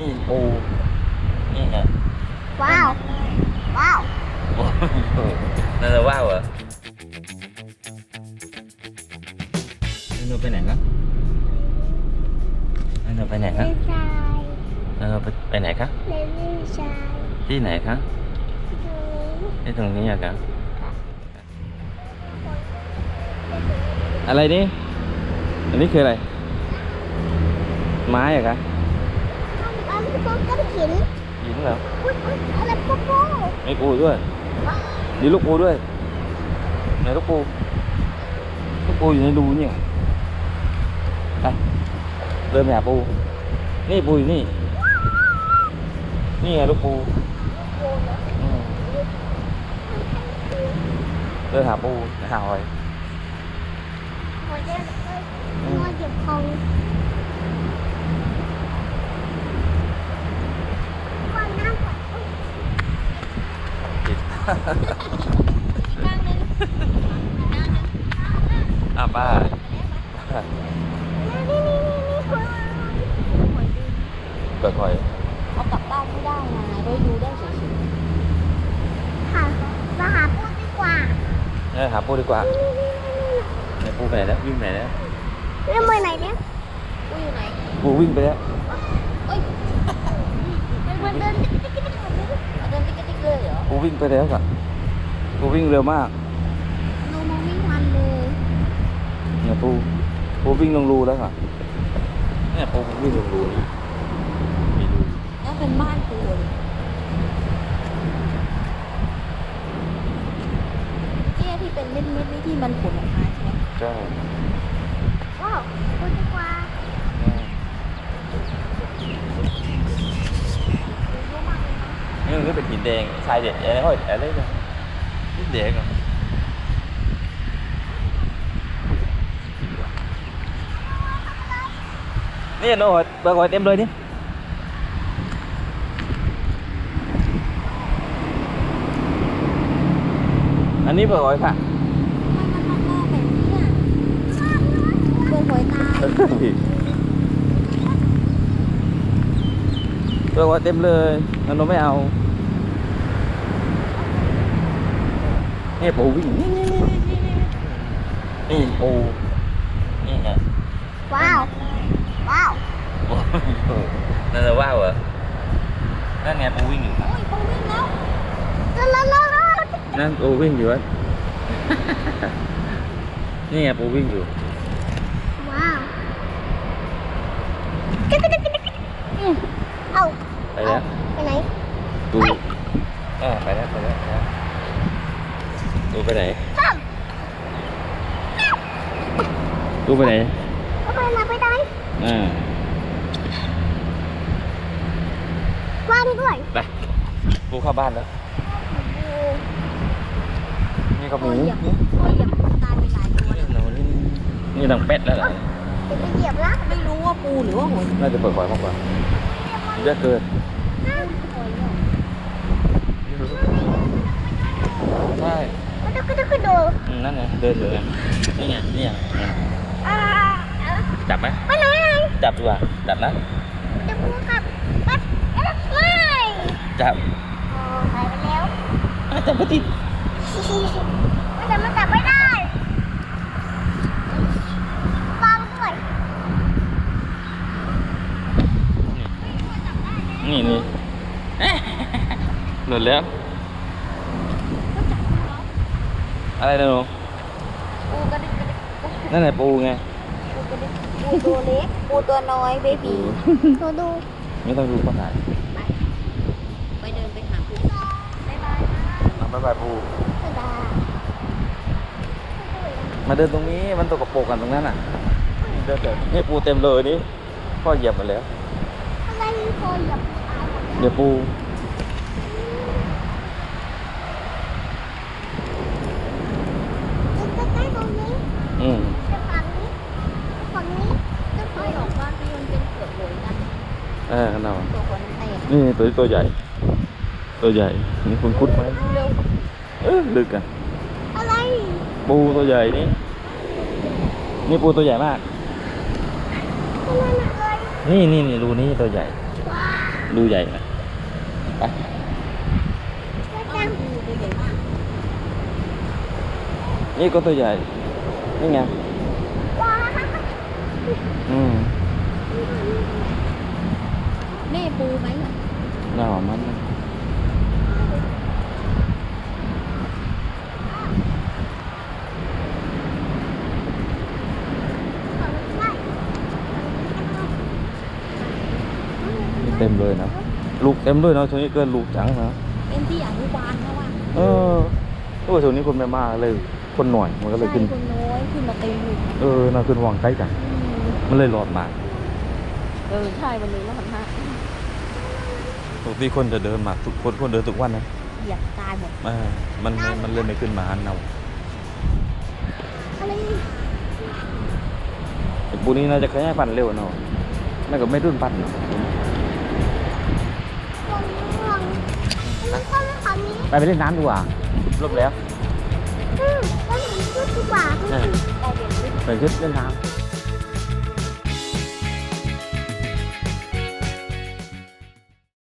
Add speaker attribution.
Speaker 1: นี่ปูนี่ไง
Speaker 2: ว้าว ว้าว
Speaker 1: นั่นจะว่าวเหรอนั่นเราไปไหนครับนั่นเราไปไหนครับ
Speaker 2: เล่นชาย
Speaker 1: นั่นเราไปไปไหนครับ
Speaker 2: เล่นชาย
Speaker 1: ที่ไหนครับ
Speaker 2: ตรงนี้
Speaker 1: ที่ตรงนี้อะครับอะไรนี่อันนี้คืออะไร ไม้อะครั ก้
Speaker 2: อนก้อนหิน
Speaker 1: หินเหรอ
Speaker 2: อุ้ยอุ้ยอะไรป๊ะโป๊ะ
Speaker 1: มีปูด้วย
Speaker 2: ว้าว
Speaker 1: มีลูกปูด้วยไหนลูกปูลูกปูอยู่ในรูเนี่ยไปเดินไปหาปูนี่ปูอยู่นี่นี่ไงลูกปูเดินหาปูหาหอย
Speaker 2: หัวใจหัวเจ็บคองก่อนน้ำก่อนอุ๊ย
Speaker 1: ผิด
Speaker 2: ข้างหนึงข้างหนึง
Speaker 1: อะป้า
Speaker 2: นี่นี่นี่นี่หัว
Speaker 1: เปิดหอย
Speaker 3: เอากลับบ้านไม่ได้นะได้ดูได้เฉย
Speaker 2: หามาหาพูดดีกว่า
Speaker 1: เออหาปูดีกว่า
Speaker 2: นี่นี่นี่นี่
Speaker 1: ไหนปูไปไหนแล้ววิ่งไปไหนแล้ว
Speaker 2: เรื่องมือไหนเนี่ย
Speaker 3: ๆกูอยู่ไหน
Speaker 1: ปูวิ่งไปแล้ว
Speaker 3: เอ้ย
Speaker 2: มันเดินติ๊กติ๊กติ๊กติ๊กแบบนี้
Speaker 3: เอาเดินติ๊กติ๊ก เลยเหรอ
Speaker 1: ปูวิ่งไปแล้วก่ะปูวิ่งเร็วมาก
Speaker 3: หนูมองไม่ทันเลย
Speaker 1: เนี่ยปูปูวิ่งลงรูแล้วค่ะเนี่ยปูวิ่งลงรูนี่มีรู
Speaker 3: นั่นเป็นบ้านกูเลยเนี่ยที่เป็นเม็ดเม็ดๆนี่ที่มันผลออกมาใช่ไหม
Speaker 1: ใช่
Speaker 2: ว้าวพูดดีกว่า
Speaker 1: นี่เป็นหินแดงทรายแดงอะไรก็อะไรกันหินแดงอะนี่โน้ตเบิกไว้เต็มเลยนี่อันนี้เบิกไว้ค่ะ
Speaker 3: ทำไมมันมองๆแบบอะเปิดหวยตา
Speaker 1: เบิกไว้เต็มเลยงั้นเราไม่เอา นี่ปูวิ่งนี่นี่นี่นี่นี่นี่ปูนี่ไง
Speaker 2: ว้าว ว้าว
Speaker 1: โอ้โหนั่นจะว่าวเหรอนั่นไงปูวิ่งอยู่
Speaker 3: โอ้ยปูวิ่งแล้ว
Speaker 2: แล้วแล้วแล้วแล้ว
Speaker 1: นั่นปูวิ่งอยู่วะนี่ไงปูวิ่งอยู่
Speaker 2: ว้าวติ๊กติ๊กติ๊กติ๊กอืมเอา
Speaker 1: ไปแล้ว
Speaker 2: ไปไหน
Speaker 1: ปูอ่าไปแล้วไปแล้วไปแล้วปู ไปไหน
Speaker 2: ข้าม
Speaker 1: ปูไปไหน
Speaker 2: เอาไปไหนไปไหน
Speaker 1: อ่า
Speaker 2: ว่างด้วย
Speaker 1: ไปปูเข้าบ้านแล้วนี่ก็ห
Speaker 3: โอ้
Speaker 1: มู
Speaker 3: ยเหยียบโอ้ยเหยียบตายไปหลายตัวแล้ว
Speaker 1: นี่นี่ดังเป็ดแล้วเหรอ
Speaker 2: เดี๋ยวไปเหยียบนะ
Speaker 3: ไม่รู้ว่าปูหรือว่าหอย
Speaker 1: น่าจะเปิดหอยมากกว่าเยอะเกิน
Speaker 3: หอยเหรอ
Speaker 1: ใช่
Speaker 2: มันต้องกระดูกกระโดด
Speaker 1: อืม นั่นไงเดินอยู่ไงนี่ไงนี่ไง
Speaker 2: อ่า
Speaker 1: จับไหม
Speaker 2: ไปไหนไหน
Speaker 1: จับดีกว่าจับนะ
Speaker 2: จะพูดกับปั๊บเอ๊ะไม่
Speaker 1: จับ
Speaker 2: โอ้หายไปแล้ว
Speaker 1: อะจับไม่ติด
Speaker 2: มันจะมันจับไม่ได้วางด้วย
Speaker 1: นี่นี่หลุดแล้วอะไรนะหนู
Speaker 3: ปูกระดิกกระดิกกระดิก
Speaker 1: นั่นไหนปูไง
Speaker 3: ปูกระดิกปูตัวเล็กปูตัวน้อยเบบี
Speaker 2: ดูดู
Speaker 1: ไม่ต้องดูเขาถ่าย
Speaker 3: ไปเดินไปหาปูบ๊ายบายนะ
Speaker 1: มาบายบายปู
Speaker 2: กระดาษ
Speaker 1: มาเดินตรงนี้มันตกกระโปรงกันตรงนั้นอะเดินเดินนี่ปูเต็มเลยนี่พ่อเหยียบหมดแล้ว
Speaker 2: อะไรพอเหยียบตายหมด
Speaker 1: เดี๋ยวปู
Speaker 2: จะใกล้ตรงนี้
Speaker 1: อืม
Speaker 2: จะฝั่งนี้ฝั่งนี้จะ
Speaker 3: ไม่
Speaker 2: ไป
Speaker 3: หรอกบ้านพี่มันเป็นเปลือกหอยนะ
Speaker 1: เออกันเอา
Speaker 3: ตัวคนแตก
Speaker 1: นี่ตัวตัวใหญ่ ตัวใหญ่ นี่คุณคุดไหม
Speaker 3: เร็ว
Speaker 1: เออลึกอะ
Speaker 2: อะไร
Speaker 1: ปูตัวใหญ่นี่ นี่ปูตัวใหญ่มาก
Speaker 2: อะไรนะเอ้ย
Speaker 1: นี่นี่นี่รูนี้ตัวใหญ่
Speaker 2: ว้าว
Speaker 1: ดูใหญ่นะไป
Speaker 3: บ้านกูตัวใหญ่มาก
Speaker 1: นี่ก็ตัวใหญ่ นี่ไง
Speaker 2: ว้า
Speaker 1: อืม
Speaker 3: แม่ปูไหมอะ
Speaker 1: น่าหอมมันนะนี่เต็มเลยนะ ลูกเต็มด้วยนะช่วงนี้เกินลูกจังนะ
Speaker 3: เป็นที่อนุบาลนะว่ะ
Speaker 1: เออโอ้ยช่วงนี้คนไม่มากเลย คนหน่อยมันก็เลย
Speaker 3: ใช่
Speaker 1: ขึ้น
Speaker 3: คนน้อยขึ้นมาตีอยู่
Speaker 1: เออน่าขึ้นวางใกล้จัง
Speaker 3: อืม
Speaker 1: มันเลยหลอดมาก
Speaker 3: เออใช่วันนี้แล้วมันห้า
Speaker 1: ป กติคนจะเดินมาทุกคนคนเดินทุกวันนะ
Speaker 3: เหยียบตายหมด
Speaker 1: เออมันมันมันเลยไม่ขึ้นมาหันเอา
Speaker 2: อะไร
Speaker 1: ไอ้ปูนี้น่าจะขยายพันธุ์เร็วเนาะน่าก็ไม่รุ่นพันธุ์เนาะ
Speaker 2: วงวงมันก็ไม่คำนี้
Speaker 1: ไปไปเล่นน้ำดีกว่าลบแล้ว
Speaker 2: อืมก็หนูพูดดีกว่า
Speaker 1: ใช่ไปขึ้นเล่นน้ำ